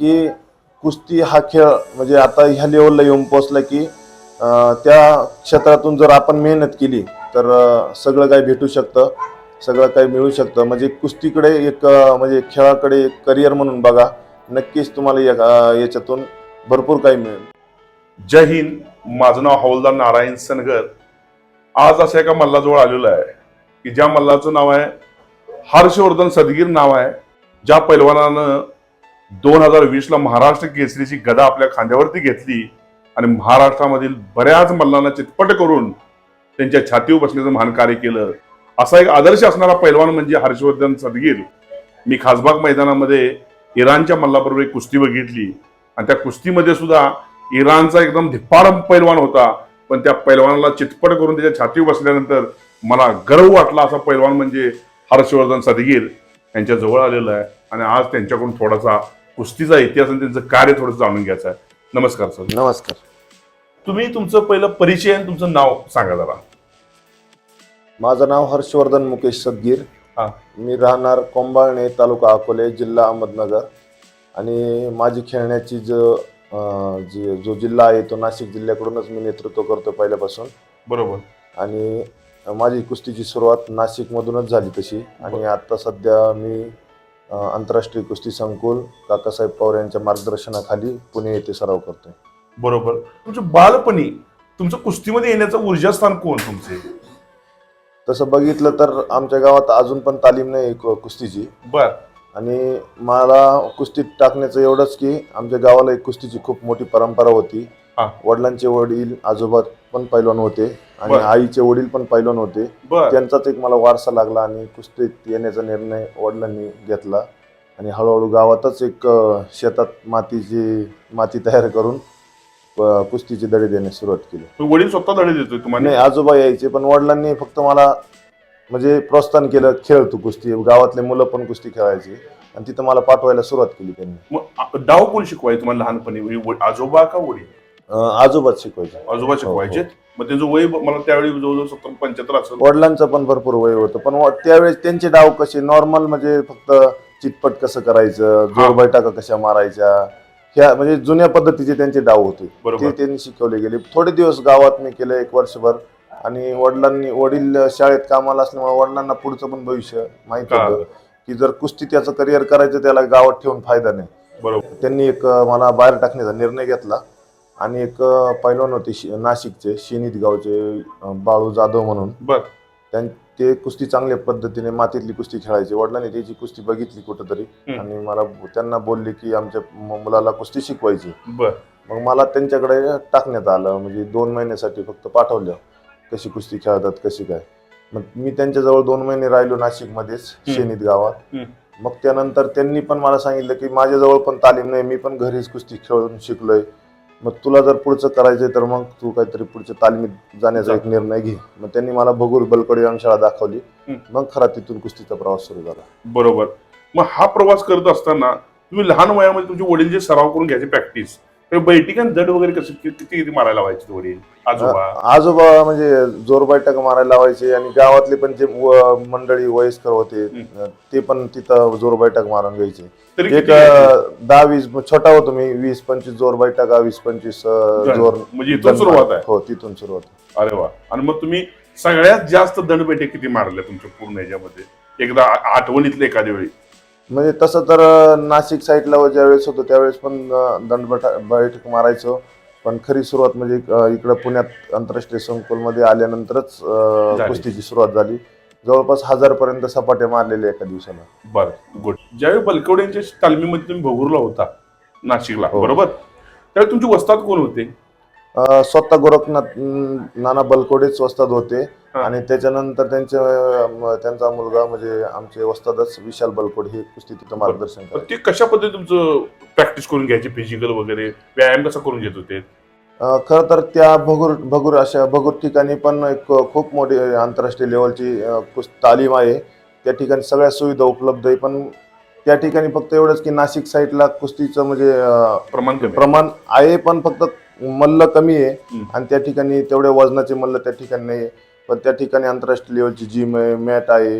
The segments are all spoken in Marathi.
की कुस्ती हा खेळ म्हणजे आता ह्या लेवलला येऊन पोहोचला की त्या क्षेत्रातून जर आपण मेहनत केली तर सगळं काही भेटू शकतं सगळं काही मिळू शकतं. म्हणजे कुस्तीकडे एक म्हणजे खेळाकडे एक करिअर म्हणून बघा नक्कीच तुम्हाला या- याच्यातून भरपूर काही मिळेल. जय हिंद. माझं नाव हवलदार नारायण सनगर. आज असं एका मल्लाजवळ आलेलो आहे की ज्या मल्लाचं नाव आहे हर्षवर्धन सदगीर नाव आहे ज्या पैलवानानं दोन हजार वीसला महाराष्ट्र केसरीची गदा आपल्या खांद्यावरती घेतली आणि महाराष्ट्रामधील बऱ्याच मल्लांना चितपट करून त्यांच्या छातीवर बसण्याचं महान कार्य केलं. असा एक आदर्श असणारा पैलवान म्हणजे हर्षवर्धन सदगीर. मी खासबाग मैदानामध्ये इराणच्या मल्लाबरोबर एक कुस्ती बघितली. आणि त्या कुस्तीमध्ये सुद्धा इराणचा एकदम धिप्पाड पैलवान होता. पण त्या पैलवानाला चितपट करून त्याच्या छातीवर बसल्यानंतर मला गर्व वाटला असा पैलवान म्हणजे हर्षवर्धन सदगीर. यांच्या जवळ आलेला आहे. आणि आज त्यांच्याकडून थोडासा कुस्तीचा इतिहास आणि त्यांचं कार्य थोडंसं जाणून घ्यायचं आहे. नमस्कार सर. नमस्कार. तुम्ही तुमचं पहिलं परिचय आणि तुमचं नाव सांगा जरा. माझं नाव हर्षवर्धन मुकेश सदगीर. हा. मी राहणार कोंबाळणे तालुका अकोले जिल्हा अहमदनगर. आणि माझी खेळण्याची जो अं, जी जो जिल्हा आहे तो नाशिक जिल्ह्याकडूनच मी नेतृत्व करतो पहिल्यापासून. बरोबर. आणि माझी कुस्तीची सुरुवात नाशिकमधूनच झाली तशी. आणि आता सध्या मी आंतरराष्ट्रीय कुस्ती संकुल काकासाहेब पवार यांच्या मार्गदर्शनाखाली पुणे येथे सराव करतोय. बरोबर. तुमचं बालपणी तुमचं कुस्तीमध्ये येण्याचं ऊर्जास्थान कोण तुमचे? तसं बघितलं तर आमच्या गावात अजून पण तालीम नाही कु- कुस्तीची. बर. आणि मला कुस्तीत टाकण्याचं एवढंच की आमच्या गावाला एक कुस्तीची खूप मोठी परंपरा होती. हा. वडिलांचे वडील आजोबा पण पैलवान होते आणि बरं. आईचे वडील पण पैलवान होते. बर. त्यांचाच एक मला वारसा लागला आणि कुस्तीत येण्याचा निर्णय वडिलांनी घेतला. आणि हळूहळू गावातच एक अं, शेतात मातीची माती तयार करून अं, कुस्तीची दडी देण्यास सुरुवात केली. वडील स्वतः धडे देतोय तुम्हाला? नाही आजोबा यायचे पण वडिलांनी फक्त मला म्हणजे प्रोत्साहन केलं खेळ तू कुस्ती गावातले मुलं पण कुस्ती खेळायची. आणि तिथं मला पाठवायला सुरुवात केली त्यांनी. मग आ- डाव कोण शिकवाय तुम्हाला लहानपणी? म्हणजे आजोबा का वडील? आजोबाच शिकवायचे आजोबा शिकवायचे मग त्यांचं वय मला त्यावेळी जवळजवळ सत्तर पंच्याहत्तर असेल. वडिलांचं पण भरपूर वय होतं. पण व- त्यावेळेस त्यांचे डाव कसे नॉर्मल म्हणजे फक्त चितपट कसं करायचं? जोर बैठका कशा मारायच्या? ह्या म्हणजे जुन्या पद्धतीचे त्यांचे डाव होते. बरोबर. ते त्यांनी शिकवले गेले. थोडे दिवस गावात मी केलं एक वर्षभर. आणि वडिलांनी वडील शाळेत कामाला असल्यामुळे वडिलांना पुढचं पण भविष्य माहीत कळालं. होतं. की जर कुस्ती त्याचं करिअर करायचं त्याला गावात ठेवून फायदा नाही. बरोबर. त्यांनी एक अं, मला बाहेर टाकण्याचा निर्णय घेतला. आणि एक पैलवान होते शि- नाशिकचे शिनीत गावचे अं, बाळू जाधव म्हणून. बर. त्यां ते कुस्ती चांगल्या पद्धतीने मातीतली कुस्ती खेळायचे. वडिलांनी त्याची कुस्ती बघितली कुठंतरी. हम्म. आणि मला त्यांना बोलले की आमच्या मु- मुलाला कुस्ती शिकवायची. बर. मग मला त्यांच्याकडे टाकण्यात आलं. म्हणजे दोन महिन्यासाठी फक्त पाठवलं. कशी कुस्ती खेळतात कशी काय. मग मी त्यांच्याजवळ दोन महिने राहिलो नाशिकमध्येच शेनीत गावात. हम्म. मग त्यानंतर त्यांनी पण मला सांगितलं की माझ्याजवळ पण तालीम नाही. मी पण घरीच कुस्ती खेळून शिकलोय. मग तुला जर पुढचं करायचंय तर मग तू काहीतरी पुढच्या तालमीत जाण्याचा एक निर्णय घे. मग त्यांनी मला भगूर बलकडी शाळा दाखवली. मग खरा तिथून कुस्तीचा प्रवास सुरू झाला. बरोबर. मग हा प्रवास करत असताना तुम्ही लहान वयामध्ये तुमचे वडील जे सराव करून घ्यायचे प्रॅक्टिस बैठक आणि दड वगैरे कसं कि- किती किती मारायला लावायचे वडील? आजोबा? आजोबा म्हणजे जोर बैठक मारायला लावायचे आणि गावातले पण जे व- मंडळी वयस्कर होते ते पण तिथं जोर बैठक मारून घ्यायचे. तरी एक किती घ्यायचे? अं, दहा वीस छोटा होतो मी वीस पंचवीस जोर बैठका वीस पंचवीस अं, जोर म्हणजे इथून सुरुवात आहे. हो तिथून सुरुवात अरे वा. आणि मग तुम्ही सगळ्यात जास्त दंड बैठक किती मारल्या तुमच्या पूर्ण ह्याच्यामध्ये एकदा आ- आठवणीतले एखाद्या वेळी. म्हणजे तसं तर नाशिक साईडला ज्यावेळेस होतो त्यावेळेस पण दंड बैठक मारायचो. पण खरी सुरुवात म्हणजे इकडं पुण्यात आंतरराष्ट्रीय संकुलमध्ये आल्यानंतरच. कुस्तीची सुरुवात झाली. जवळपास हजार पर्यंत सपाट्या मारलेल्या एका दिवसाला बरं गुड. ज्यावेळी बलकवड्यांच्या तालमीमध्ये तुम्ही भगूरला होता नाशिकला हो. बरोबर? त्यावेळी तुमचे वस्ताद कोण होते? स्वतः गोरखनाथ नाना बलकोडेच वस्ताद होते. आणि त्याच्यानंतर त्यांचे अं, त्यांचा मुलगा म्हणजे आमचे वस्तादच विशाल बलकोड हे कुस्ती तिथं मार्गदर्शन पण ते कशा पद्धतीने तुमचं प्रॅक्टिस करून घ्यायचे फिजिकल वगैरे? व्यायाम कसा करून घेत होते? अं, खरं तर त्या भगूर भगूर अशा भगूर ठिकाणी पण एक खूप मोठी आंतरराष्ट्रीय लेवलची अं, कुस तालीम आहे. त्या ठिकाणी सगळ्या सुविधा उपलब्ध आहे. पण त्या ठिकाणी फक्त एवढंच की नाशिक साईडला कुस्तीचं म्हणजे अं, प्रमाण कमी आहे. प्रमाण आहे पण फक्त मल्ल कमी आहे. आणि त्या ठिकाणी तेवढ्या वजनाचे मल्ल त्या ठिकाणी नाही. आहे. पण त्या ठिकाणी आंतरराष्ट्रीय लेवलची जिम आहे मॅट आहे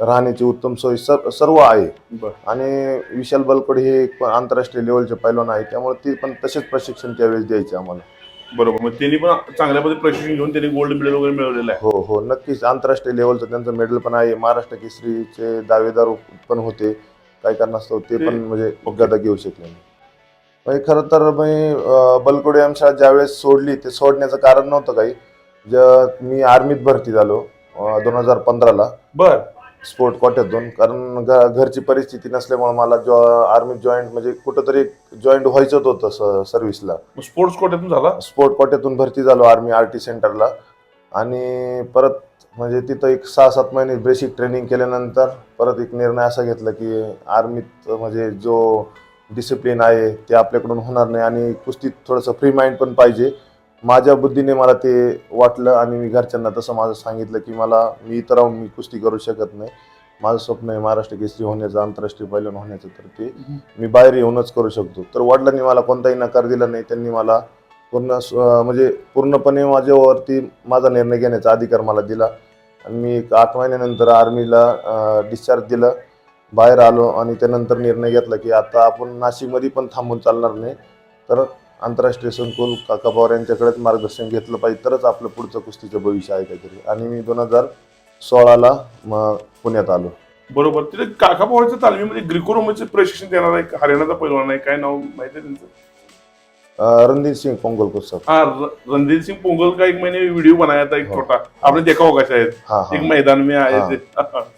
राहण्याची उत्तम सोय सर सर्व आहे. आणि विशाल बलकड हे आंतरराष्ट्रीय लेवलचे पैलवान आहे. त्यामुळे ते पण तसेच प्रशिक्षण त्यावेळेस द्यायचे आम्हाला. बरोबर. मग त्यांनी पण चांगल्या पद्धती प्रशिक्षण घेऊन त्यांनी गोल्ड मेडल वगैरे मिळवलेलं आहे. हो हो. नक्कीच आंतरराष्ट्रीय लेवलचं त्यांचं मेडल पण आहे. महाराष्ट्र केसरीचे दावेदार पण होते. काय कारणास्तव ते ते- पण म्हणजे गदा घेऊ शकले नाही. म्हणजे खरं तर मी बलकवडे आमच्या ज्यावेळेस सोडली ते सोडण्याचं कारण नव्हतं काही. ज मी आर्मीत भरती झालो दोन हजार पंधराला. बर. स्पोर्ट कोट्यातून. कारण घरची परिस्थिती नसल्यामुळे मला जॉ आर्मीत जॉईंट म्हणजे कुठंतरी जॉईंट व्हायचंच होतं सर्व्हिसला. मग स्पोर्ट्स कोट्यातून झाला? स्पोर्ट कोट्यातून भरती झालो आर्मी आर टी सेंटरला. आणि परत म्हणजे तिथं एक सहा सात महिने बेसिक ट्रेनिंग केल्यानंतर परत एक निर्णय असा घेतला की आर्मीत म्हणजे जो डिसिप्लिन आहे ते आपल्याकडून होणार नाही आणि कुस्तीत थोडंसं फ्री माइंड पण पाहिजे. माझ्या बुद्धीने मला ते वाटलं आणि मी घरच्यांना तसं माझं सांगितलं की मला मी इथं राहून मी कुस्ती करू शकत नाही. माझं स्वप्न आहे महाराष्ट्र केसरी होण्याचं आंतरराष्ट्रीय पैलवान होण्याचं तर ते मी बाहेर येऊनच करू शकतो. तर वडिलांनी मला कोणताही नकार दिला नाही त्यांनी मला पूर्ण म्हणजे पूर्णपणे माझ्यावरती माझा निर्णय घेण्याचा अधिकार मला दिला. आणि मी एक आठ महिन्यानंतर आर्मीला डिस्चार्ज दिलं. बाहेर आलो आणि त्यानंतर निर्णय घेतला की आता आपण नाशिकमध्ये पण थांबून चालणार नाही. तर आंतरराष्ट्रीय संकुल काका पवार यांच्याकडेच मार्गदर्शन घेतलं पाहिजे तरच आपलं पुढचं कुस्तीचं भविष्य आहे काहीतरी. आणि मी दोन हजार सोळाला पुण्यात आलो. बरोबर. तिथे काका पवारच्या तालमीमध्ये ग्रिकोरोमचे प्रशिक्षण देणार आहे हरियाणाचा पैलवान आहे. काय नाव माहिती आहे त्यांचं? रणधीर सिंग पोंगलकर सर. हाँ र- रणधीर सिंह पोंगल का एक मैंने वीडियो बनाया था एक हाँ। छोटा. आपने देखा होगा शायद हां एक मैदान में आए हाँ। थे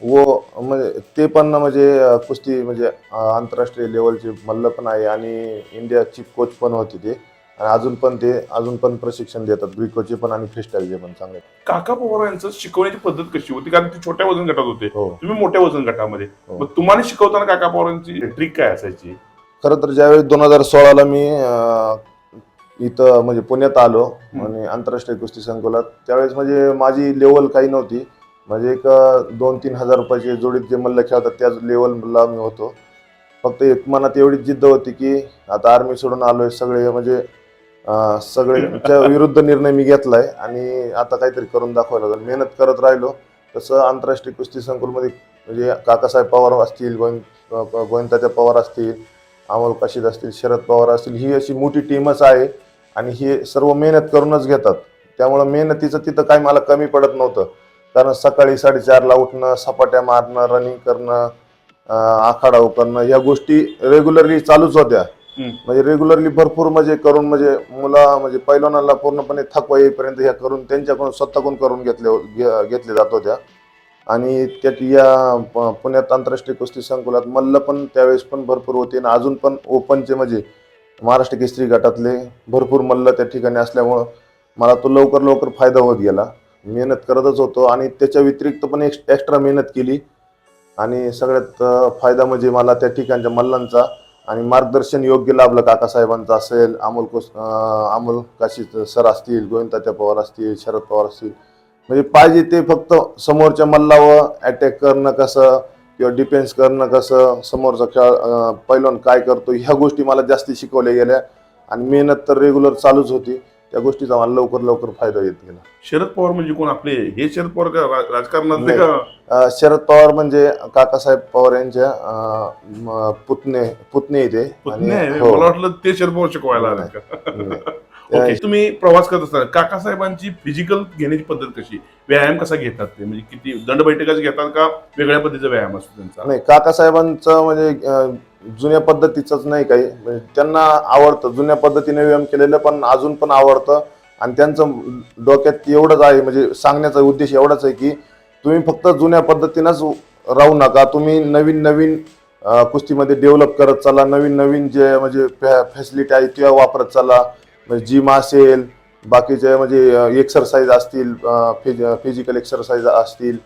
वो म्हणजे ते पण ना म्हणजे अं, कुस्ती म्हणजे अं, आंतरराष्ट्रीय लेवलचे मल्ल पण आहे आणि इंडिया चीफ कोच पण होते ते. आणि अजून पण ते अजून पण प्रशिक्षण देतात. ग्रिकोचे पण आणि फ्रीस्टाईलचे पण चांगले. काका पवार यांचं शिकवण्याची पद्धत कशी होती? कारण ते छोट्या वजन गटात होते. हो. तुम्ही मोठ्या वजन गटामध्ये. हो. मग तुम्हाला शिकवताना काका पवारांची ट्रिक काय असायची? खरं तर ज्यावेळेस दोन हजार सोळाला मी अं, इथं म्हणजे पुण्यात आलो आणि आंतरराष्ट्रीय कुस्ती संकुलात. त्यावेळेस म्हणजे माझी लेवल काही नव्हती. म्हणजे एक दोन तीन हजार रुपयाचे जोडीत जे मल्ल खेळतात त्याच लेवलला मी होतो. फक्त एक मनात एवढी जिद्द होती की आता आर्मी सोडून आलोय सगळे म्हणजे सगळे विरुद्ध निर्णय मी घेतलाय आणि आता काहीतरी करून दाखवायला लागेल. मेहनत करत राहिलो. तसं आंतरराष्ट्रीय कुस्ती संकुलमध्ये म्हणजे काकासाहेब पवार असतील गोविंद गोविंदाच्या पवार असतील अमोल काशीद असतील शरद पवार असतील ही अशी मोठी टीमच आहे आणि हे सर्व मेहनत करूनच घेतात. त्यामुळं मेहनतीचं तिथं काही मला कमी पडत नव्हतं. कारण सकाळी साडेचारला उठणं सपाट्या मारणं रनिंग करणं आखाडा करणं या गोष्टी रेग्युलरली चालूच होत्या. म्हणजे रेग्युलरली भरपूर म्हणजे करून म्हणजे मुला म्हणजे पैलवानाला पूर्णपणे थकवा येईपर्यंत ह्या करून त्यांच्याकडून स्वतःकडून करून घेतले घेतले जात होत्या. आणि त्यात या प- पुण्यात आंतरराष्ट्रीय कुस्ती संकुलात मल्ल पण त्यावेळेस पण भरपूर होते आणि अजून पण ओपनचे म्हणजे महाराष्ट्र केसरी गटातले भरपूर मल्ल त्या ठिकाणी असल्यामुळं मला तो लवकर लवकर फायदा होत गेला. मेहनत करतच होतो आणि त्याच्या व्यतिरिक्त पण एक एक्स्ट्रा मेहनत केली. आणि सगळ्यात फायदा म्हणजे मला त्या ठिकाणच्या मल्लांचा आणि मार्गदर्शन योग्य लाभलं काकासाहेबांचं असेल अमोल कोस अमोल काशी सर असतील गोविंदाच्या पवार असतील शरद पवार असतील म्हणजे पाहिजे ते फक्त समोरच्या मल्लावर अटॅक करणं कसं किंवा डिफेन्स करणं कसं समोरचा खेळ पैलवान काय करतो ह्या गोष्टी मला जास्ती शिकवल्या गेल्या. आणि मेहनत तर रेग्युलर चालूच होती. त्या गोष्टीचा मला लवकर लवकर फायदा येत गेला. शरद पवार म्हणजे कोण आपले? हे शरद पवार का राजकारणातले शरद पवार म्हणजे काकासाहेब पवार यांच्या पुतणे पुतणे आहे? हो. मला वाटलं ते शरद पवार शिकवायला. ओके तुम्ही प्रवास करत असताना काकासाहेबांची फिजिकल घेण्याची पद्धत कशी? व्यायाम कसा घेतात ते? म्हणजे किती दंड बैठकाच घेतात का वेगळ्या पद्धतीचा व्यायाम असतो त्यांचा? नाही काकासाहेबांचं म्हणजे अं, जुन्या पद्धतीचंच नाही काही. म्हणजे त्यांना आवडतं. जुन्या पद्धतीने व्यायाम केलेलं पण अजून पण आवडतं. आणि त्यांचं डोक्यात एवढंच आहे म्हणजे सांगण्याचा उद्देश एवढाच आहे की तुम्ही फक्त जुन्या पद्धतीनंच राहू नका. तुम्ही नवीन नवीन अं, कुस्तीमध्ये डेव्हलप करत चला. नवीन नवीन जे म्हणजे फॅसिलिटी आहे त्या वापरत चला. म्हणजे जिम असेल बाकीचे म्हणजे एक्सरसाइज असतील फिजिकल एक्सरसाइज असतील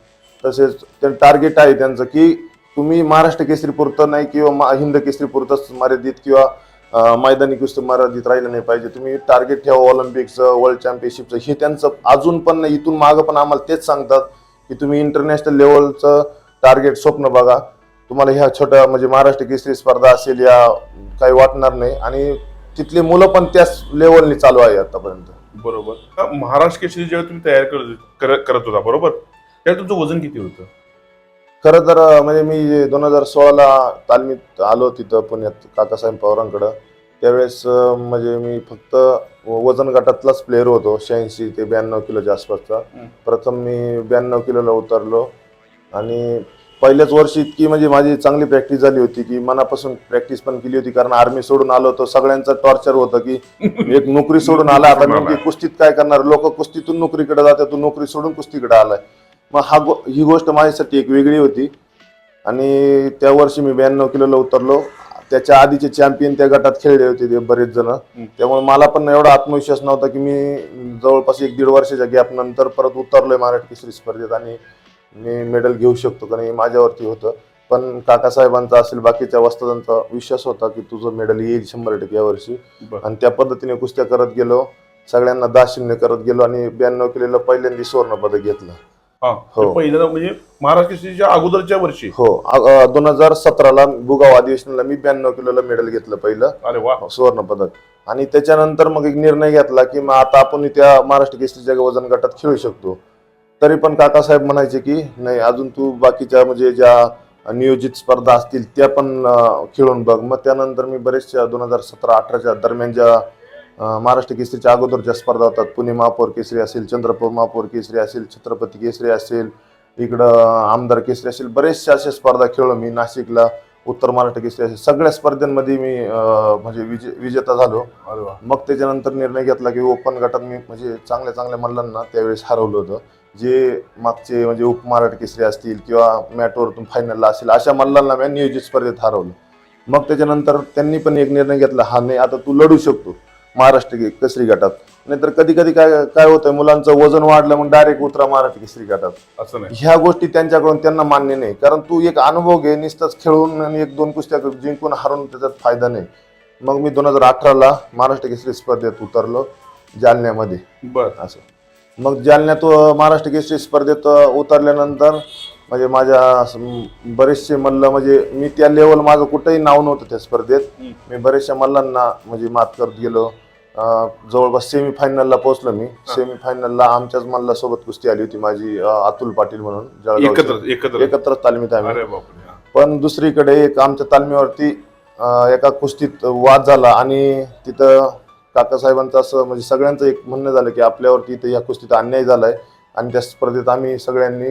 तसेच त्यांना टार्गेट आहे त्यांचं की तुम्ही महाराष्ट्र केसरी पुरतं नाही किंवा मा- हिंद केसरी पुरतंच मर्यादित किंवा मैदानी कुस्ती मर्यादित राहिलं नाही पाहिजे. तुम्ही टार्गेट ठेवा ऑलिम्पिकचं वर्ल्ड चॅम्पियनशिपचं हे त्यांचं अजून पण नाही इथून मागं पण आम्हाला तेच सांगतात की तुम्ही इंटरनॅशनल लेवलचं टार्गेट स्वप्न बघा. तुम्हाला ह्या छोट्या म्हणजे महाराष्ट्र केसरी स्पर्धा असेल या काही वाटणार नाही. आणि तिथली मुलं पण त्याच लेवलनी चालू आहे आतापर्यंत. बरोबर. महाराष्ट्र केसरी जेव्हा तुम्ही तयार करत करत करत होता बरोबर? त्यावेळी तुमचं वजन किती होतं? खरं तर अं, म्हणजे मी दोन हजार सोळाला तालमीत आलो तिथं पुण्यात काकासाहेब पवारांकडं. त्यावेळेस अं, म्हणजे मी फक्त वजन गटातलाच प्लेअर होतो शहाऐंशी ते ब्याण्णव किलोच्या आसपासचा. प्रथम मी ब्याण्णव किलोला उतरलो. आणि पहिल्याच वर्षी इतकी म्हणजे माझी चांगली प्रॅक्टिस झाली होती की मनापासून प्रॅक्टिस पण केली होती कारण आर्मी सोडून आलो होतो. सगळ्यांचं टॉर्चर होतं की एक नोकरी सोडून आला आता नेमकी. कुस्तीत काय करणार? लोक कुस्तीतून नोकरीकडे जातात तू नोकरी सोडून कुस्तीकडे आलाय. मग हा गो ही गोष्ट माझ्यासाठी एक वेगळी होती. आणि त्या वर्षी मी ब्याण्णव किलोला उतरलो. त्याच्या आधीचे चॅम्पियन त्या गटात खेळले होते ते बरेच जण. त्यामुळे मला पण एवढा आत्मविश्वास नव्हता की मी जवळपास एक दीड वर्षाच्या गॅप नंतर परत उतरलोय महाराष्ट्र केसरी स्पर्धेत. आणि मी मेडल घेऊ शकतो कारण हे माझ्यावरती होतं. पण काकासाहेबांचा असेल बाकीच्या वस्तादांचा विश्वास होता की तुझं मेडल येईल शंभर टक्के यावर्षी. आणि त्या पद्धतीने कुस्त्या करत गेलो. सगळ्यांना दहा शून्य करत गेलो आणि ब्याण्णव किलोला पहिल्यांदा सुवर्ण पदक घेतलं. हा पहिल्यांदा म्हणजे महाराष्ट्र केसरीच्या अगोदरच्या वर्षी. हो दोन हजार सतराला बुगाव अधिवेशनाला मी ब्याण्णव किलोला मेडल घेतलं पहिलं. अरे वा. सुवर्ण पदक आणि त्याच्यानंतर मग एक निर्णय घेतला की मग आता आपण त्या महाराष्ट्र केसरीच्या वजन गटात खेळू शकतो. तरी पण काकासाहेब म्हणायचे की नाही अजून तू बाकीच्या म्हणजे ज्या नियोजित स्पर्धा असतील त्या पण खेळून बघ. मग त्यानंतर मी बरेचशा दोन हजार सतरा अठराच्या दरम्यान ज्या महाराष्ट्र केसरीच्या अगोदरच्या स्पर्धा होतात पुणे महापौर केसरी असेल चंद्रपूर महापौर केसरी असेल छत्रपती केसरी असेल इकडं आमदार केसरी असेल बरेचशा अशा स्पर्धा खेळलो मी नाशिकला उत्तर महाराष्ट्र केसरी असेल सगळ्या स्पर्धांमध्ये मी म्हणजे विजे विजेता झालो. मग त्याच्यानंतर निर्णय घेतला की ओपन गटात मी म्हणजे चांगल्या चांगल्या मल्लांना त्यावेळेस हरवलं होतं. जे मागचे म्हणजे उपमहाराष्ट्र केसरी असतील किंवा मॅटवरतून फायनलला असेल अशा मल्लांना मी नियोजित स्पर्धेत हरवलं. मग त्याच्यानंतर त्यांनी पण एक निर्णय घेतला हा नाही आता तू लढू शकतो महाराष्ट्र केसरी गटात. नाहीतर कधी कधी काय काय होतं मुलांचं वजन वाढलं मग डायरेक्ट उतरा महाराष्ट्र केसरी गटात. असं नाही. ह्या गोष्टी त्यांच्याकडून त्यांना मान्य नाही कारण तू एक अनुभव घे नुसताच खेळून आणि एक दोन कुस्त्या जिंकून हरून त्याच्यात फायदा नाही. मग मी दोन हजार अठराला महाराष्ट्र केसरी स्पर्धेत उतरलो जालन्यामध्ये. बर. असं. मग जालन्यात महाराष्ट्र केसरी स्पर्धेत उतरल्यानंतर म्हणजे माझ्या बरेचसे मल्ल म्हणजे मी त्या लेवल माझं कुठंही नाव नव्हतं त्या स्पर्धेत. मी बरेचशा मल्लांना म्हणजे मात करत गेलो जवळपास सेमी फायनलला पोहोचलो मी सेमी फायनलला आमच्याच मल्लासोबत कुस्ती आली होती माझी अतुल पाटील म्हणून. एकत्र एकत्र तालमीत आम्ही. पण दुसरीकडे एक आमच्या तालमीवरती एका कुस्तीत वाद झाला आणि तिथं काकासाहेबांचं असं म्हणजे सगळ्यांचं एक म्हणणं झालं की आपल्यावरती इथं या कुस्तीत अन्याय झालाय. आणि त्या स्पर्धेत आम्ही सगळ्यांनी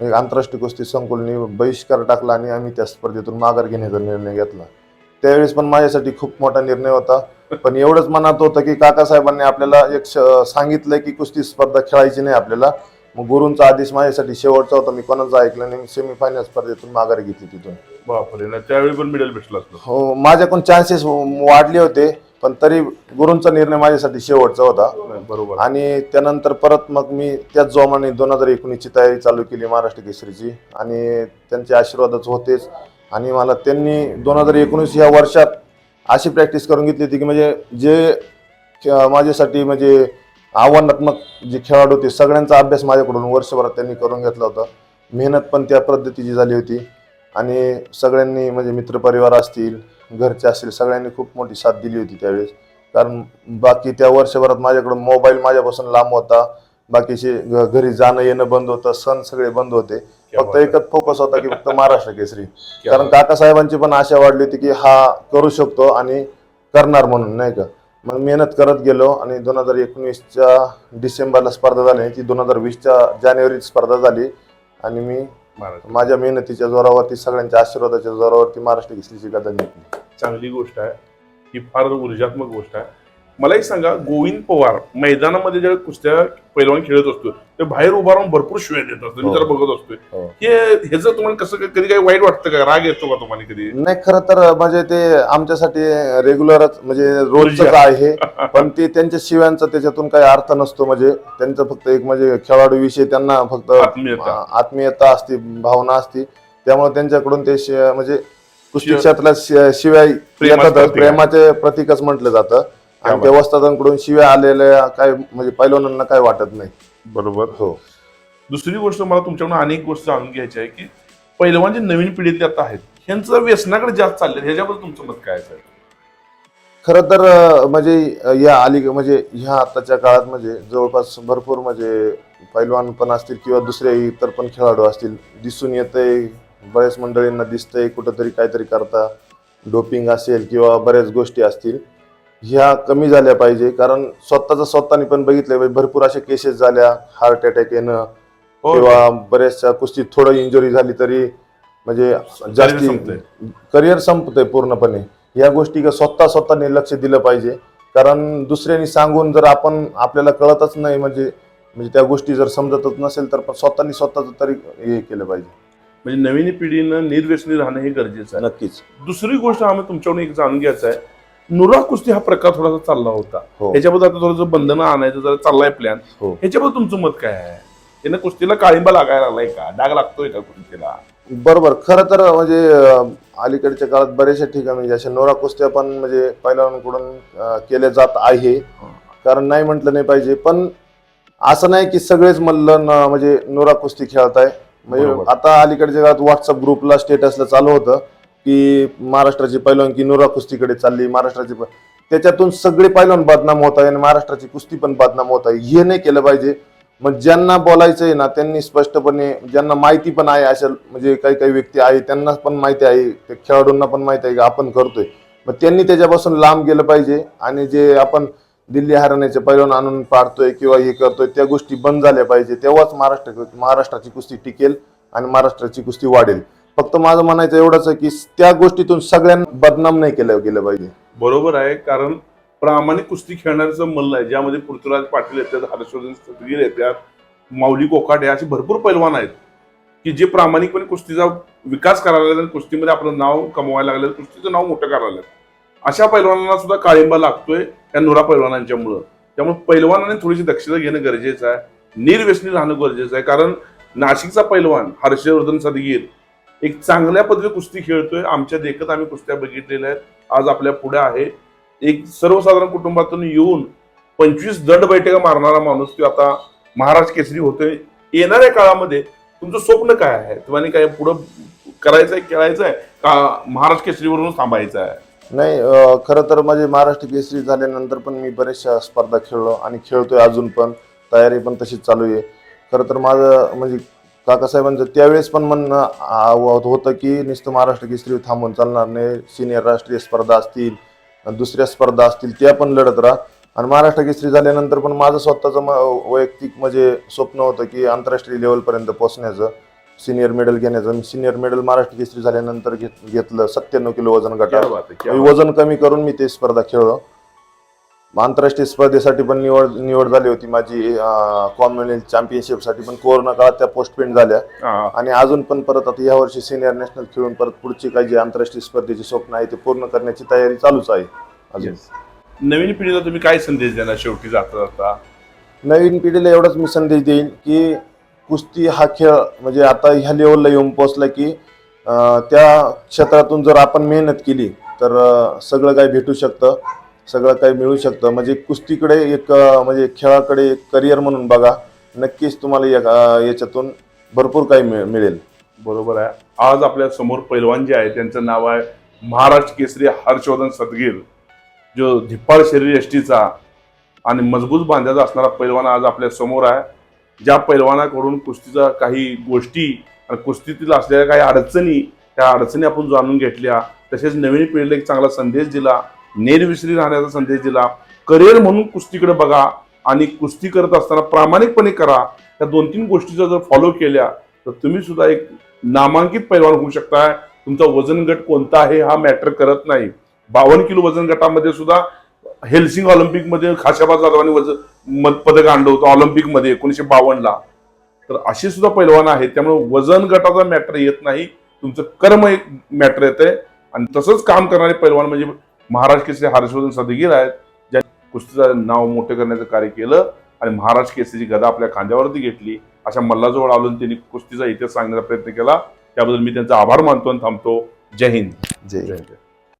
एक आंतरराष्ट्रीय कुस्ती संकुलनी बहिष्कार टाकला आणि आम्ही त्या स्पर्धेतून माघार घेण्याचा निर्णय घेतला. त्यावेळेस पण माझ्यासाठी खूप मोठा निर्णय होता. पण एवढंच मनात होतं की काकासाहेबांनी आपल्याला एक सांगितलंय की कुस्ती स्पर्धा खेळायची नाही आपल्याला. मग गुरूंचा आदेश माझ्यासाठी शेवटचा होता. मी कोणाचं ऐकलं नाही. मी सेमीफायनल स्पर्धेतून माघार घेतली तिथून. बापरे त्यावेळी पण मेडल भेटलं हो माझ्याकडून चान्सेस वाढले होते. पण तरी गुरूंचा निर्णय माझ्यासाठी शेवटचा होता. बरोबर. आणि त्यानंतर परत मग मी त्याच जोमाने दोन हजार एकोणीसची तयारी चालू केली महाराष्ट्र केसरीची. आणि त्यांचे आशीर्वादच होतेच. आणि मला त्यांनी दोन हजार एकोणीस या वर्षात अशी प्रॅक्टिस करून घेतली होती की म्हणजे जे माझ्यासाठी म्हणजे आव्हानात्मक जे खेळाडू होते सगळ्यांचा अभ्यास माझ्याकडून वर्षभरात त्यांनी करून घेतला होता. मेहनत पण त्या पद्धतीची झाली होती. आणि सगळ्यांनी म्हणजे मित्रपरिवार असतील घरचे असतील सगळ्यांनी खूप मोठी साथ दिली होती त्यावेळेस. कारण बाकी त्या वर्षभरात माझ्याकडून मोबाईल माझ्यापासून लांब होता. बाकीचे घरी जाणं येणं बंद होतं सण सगळे बंद होते. फक्त. एकच फोकस होता की फक्त महाराष्ट्र केसरी. कारण काकासाहेबांची पण आशा वाढली होती की हा करू शकतो आणि करणार म्हणून नाही का? मग मेहनत करत गेलो आणि दोन हजार एकोणीसच्या डिसेंबरला स्पर्धा झाली ती दोन हजार वीसच्या जानेवारीत स्पर्धा झाली. आणि मी माझ्या मेहनतीच्या जोरावरती सगळ्यांच्या आशीर्वादाच्या जोरावरती महाराष्ट्र केसरीची गदा जिंकली चांगली गोष्ट आहे. ही फार ऊर्जात्मक गोष्ट आहे. मला एक सांगा गोविंद पवार मैदानामध्ये ज्या कुस्त्या पैलवान खेळत असतो ते बाहेर उभा राहून भरपूर शिवाय देत असतो मी हो. जरा बघत असतोय हो. हे ह्याचं तुम्हाला कसं कधी काही वाईट वाटतं का राग येतो का तुम्हाला कधी नाही खरं तर म्हणजे ते आमच्यासाठी रेग्युलरच म्हणजे रोजच ऊर्जा. आहे पण ते त्यांच्या शिव्यांचा त्याच्यातून काही अर्थ नसतो म्हणजे त्यांचं फक्त एक म्हणजे खेळाडू विषयी त्यांना फक्त आत्मीयता. असते भावना असते त्यामुळे त्यांच्याकडून ते म्हणजे कुस्ती क्षेत्रात शिवाय. प्रेमाचे प्रतीकच म्हटलं जातं आणि वस्तादांकडून शिव्या आलेल्या काय म्हणजे पैलवानांना काय वाटत नाही. बरोबर. हो. दुसरी गोष्ट मला तुमच्याकडून अनेक गोष्ट जाणून घ्यायची आहे की पैलवान जे नवीन पिढीतले आता आहेत ह्यांचं व्यसनाकडे जास्त चालले ह्याच्याबद्दल तुमचं मत काय आहे? खरं तर म्हणजे या अली म्हणजे ह्या आताच्या काळात म्हणजे जवळपास भरपूर म्हणजे पैलवान पण असतील किंवा दुसरे इतर पण खेळाडू असतील दिसून येतंय बऱ्याच मंडळींना दिसतंय कुठंतरी काहीतरी करता डोपिंग असेल किंवा बऱ्याच गोष्टी असतील. ह्या कमी झाल्या पाहिजे. कारण स्वतःचा स्वतःने पण बघितलं भरपूर अशा केसेस झाल्या हार्ट अटॅक येणं हो. किंवा बऱ्याचशा कुस्तीत थोडं इंजुरी झाली तरी म्हणजे जास्ती. करिअर संपतंय पूर्णपणे. या गोष्टी का स्वतः स्वतःने लक्ष दिलं पाहिजे. कारण दुसऱ्यांनी सांगून जर आपण आपल्याला कळतच नाही म्हणजे म्हणजे त्या गोष्टी जर समजतच नसेल तर पण स्वतःनी स्वतःच तरी हे केलं पाहिजे. म्हणजे नवीन पिढीनं निर्व्यसनी राहणं हे गरजेचं आहे. नक्कीच. दुसरी गोष्ट आम्ही तुमच्याकडून एक जाणून घ्यायचं आहे. नुरा कुस्ती हा प्रकार थोडासा चालला होता. हो. ह्याच्याबद्दल आता थोडंसं बंधनं आणायचं जरा चाललाय प्लॅन हो. ह्याच्याबद्दल तुमचं मत काय आहे? त्यानं कुस्तीला काळिंबा लागायला लागलाय का? डाग लागतोय का कुस्तीला? बरोबर. खरं तर म्हणजे अलीकडच्या काळात बऱ्याचशा ठिकाणी म्हणजे अशा नोरा कुस्त्या पण म्हणजे पहिल्यांकडून केल्या जात आहे. कारण नाही म्हटलं नाही पाहिजे पण असं नाही की सगळेच मल्ल न- म्हणजे नोरा कुस्ती खेळताय. म्हणजे बरोबर. आता अलीकडच्या काळात व्हॉट्सअप ग्रुपला स्टेटसला चालू होतं. की महाराष्ट्राची पैलवान की कुस्तीकडे चालली महाराष्ट्राची त्याच्यातून सगळे पैलवान बदनाम होत आहे आणि महाराष्ट्राची कुस्ती पण बदनाम होत आहे. हे नाही केलं पाहिजे. मग ज्यांना बोलायचं आहे ना त्यांनी स्पष्टपणे ज्यांना माहिती पण आहे अशा म्हणजे काही काही व्यक्ती आहे त्यांना पण माहिती आहे त्या खेळाडूंना पण माहिती आहे की आपण करतोय. मग त्यांनी त्याच्यापासून लांब गेलं पाहिजे आणि जे आपण दिल्ली हरण्याचे पैलवान आणून पाडतोय किंवा हे करतोय त्या गोष्टी बंद झाल्या पाहिजे. तेव्हाच महाराष्ट्र महाराष्ट्राची कुस्ती टिकेल आणि महाराष्ट्राची कुस्ती वाढेल. फक्त माझं म्हणायचं एवढंच आहे की त्या गोष्टीतून सगळ्यांना बदनाम नाही केलं गेलं पाहिजे. बरोबर आहे कारण प्रामाणिक कुस्ती खेळणाऱ्याचं मल्ल आहे ज्यामध्ये पृथ्वीराज पाटील येतात हर्षवर्धन सतगीर येतात माऊली कोकाटे असे भरपूर पैलवान आहेत की जे प्रामाणिकपणे कुस्तीचा विकास करायला लागले आणि कुस्तीमध्ये आपलं नाव कमवायला लागले कुस्तीचं नाव मोठं करायला लागलं अशा पैलवानांना सुद्धा काळिंबा लागतोय या नुरा पैलवानांच्यामुळं. त्यामुळे पैलवानाने थोडीशी दक्षता घेणं गरजेचं आहे निर्व्यसनी राहणं गरजेचं आहे कारण नाशिकचा पैलवान हर्षवर्धन सदगीर एक चांगल्या पद्धतीने कुस्ती खेळतोय. आमच्या देखत आम्ही कुस्त्या बघितलेल्या आहेत. आज आपल्या पुढे आहे. एक सर्वसाधारण कुटुंबातून येऊन पंचवीस दंड बैठका मारणारा माणूस किंवा आता महाराज केसरी होतोय. येणाऱ्या काळामध्ये तुमचं स्वप्न काय आहे? तुम्हाला काय पुढं करायचं आहे खेळायचं आहे का महाराज केसरीवरून थांबायचं आहे नाही खरं तर माझे महाराष्ट्र केसरी झाल्यानंतर पण मी बऱ्याचशा स्पर्धा खेळलो आणि खेळतोय अजून पण. तयारी पण तशीच चालू आहे. खरं तर माझं म्हणजे काकासाहेबांचं त्यावेळेस पण म्हणणं होतं की नुसतं महाराष्ट्र केसरी थांबून चालणार नाही सिनियर राष्ट्रीय स्पर्धा असतील दुसऱ्या स्पर्धा असतील त्या पण लढत राहा. आणि महाराष्ट्र केसरी झाल्यानंतर पण माझं स्वतःचं वैयक्तिक म्हणजे स्वप्न होतं की आंतरराष्ट्रीय लेवलपर्यंत पोहोचण्याचं सिनियर मेडल घेण्याचं. मी सिनियर मेडल महाराष्ट्र केसरी झाल्यानंतर घेत घेतलं सत्त्याण्णव किलो वजन गटात वजन कमी करून मी ते स्पर्धा खेळलो. आंतरराष्ट्रीय स्पर्धेसाठी पण निवड निवड झाली होती माझी कॉमनवेल्थ चॅम्पियनशिपसाठी पण कोरोना काळात त्या पोस्टपेंड झाल्या. आणि अजून पण परत आता या वर्षी सिनियर नॅशनल खेळून परत पुढची काही जी आंतरराष्ट्रीय स्पर्धेची स्वप्न आहे ते पूर्ण करण्याची तयारी चालूच आहे. अजून. नवीन पिढीला तुम्ही काय संदेश देणार शेवटी जाता जाता? नवीन पिढीला एवढाच मी संदेश देईन की कुस्ती हा खेळ म्हणजे आता ह्या लेवलला येऊन पोहोचला की त्या क्षेत्रातून जर आपण मेहनत केली तर सगळं काही भेटू शकतं. सगळं काही मिळू शकतं. म्हणजे कुस्तीकडे एक म्हणजे खेळाकडे एक करिअर म्हणून बघा नक्कीच तुम्हाला या- याच्यातून भरपूर काही मिळ- मिळेल. बरोबर आहे. आज आपल्यासमोर पैलवान जे आहे त्यांचं नाव आहे महाराष्ट्र केसरी हर्षवर्धन सदगीर जो धिप्पाळ शरीर यष्टीचा आणि मजबूत बांध्याचा असणारा पैलवान आज आपल्यासमोर आहे. ज्या पैलवानाकडून कुस्तीचा काही गोष्टी आणि कुस्तीतील असलेल्या काही अडचणी त्या अडचणी आपण जाणून घेतल्या. तसेच नवीन पिढीला एक चांगला संदेश दिला. नेरविसरी राहण्याचा संदेश दिला. करिअर म्हणून कुस्तीकडे बघा आणि कुस्ती करत असताना प्रामाणिकपणे करा. त्या दोन तीन गोष्टीचा जर फॉलो केल्या तर तुम्ही सुद्धा एक नामांकित पैलवान होऊ शकताय तुमचा वजन गट कोणता आहे हा मॅटर करत नाही. बावन्न किलो वजन गटामध्ये सुद्धा हेल्सिंग ऑलिम्पिकमध्ये खाशाबाद जाधवांनी वजन पदक आणलं होतं ऑलिम्पिकमध्ये एकोणीसशे बावन्नला. तर असे सुद्धा पैलवान आहेत. त्यामुळे वजन गटाचा मॅटर येत नाही. तुमचं कर्म एक मॅटर येते आणि तसंच काम करणारे पैलवान म्हणजे महाराज केसरी हर्षवर्धन सदगीर आहेत ज्या कुस्तीचं नाव मोठं करण्याचं कार्य केलं आणि महाराज केसरीची गदा आपल्या खांद्यावरती घेतली. अशा मल्लाजवळ आलून त्यांनी कुस्तीचा इतिहास सांगण्याचा प्रयत्न केला. त्याबद्दल मी त्यांचा आभार मानतो आणि थांबतो. जय हिंद. जय जय हिंद.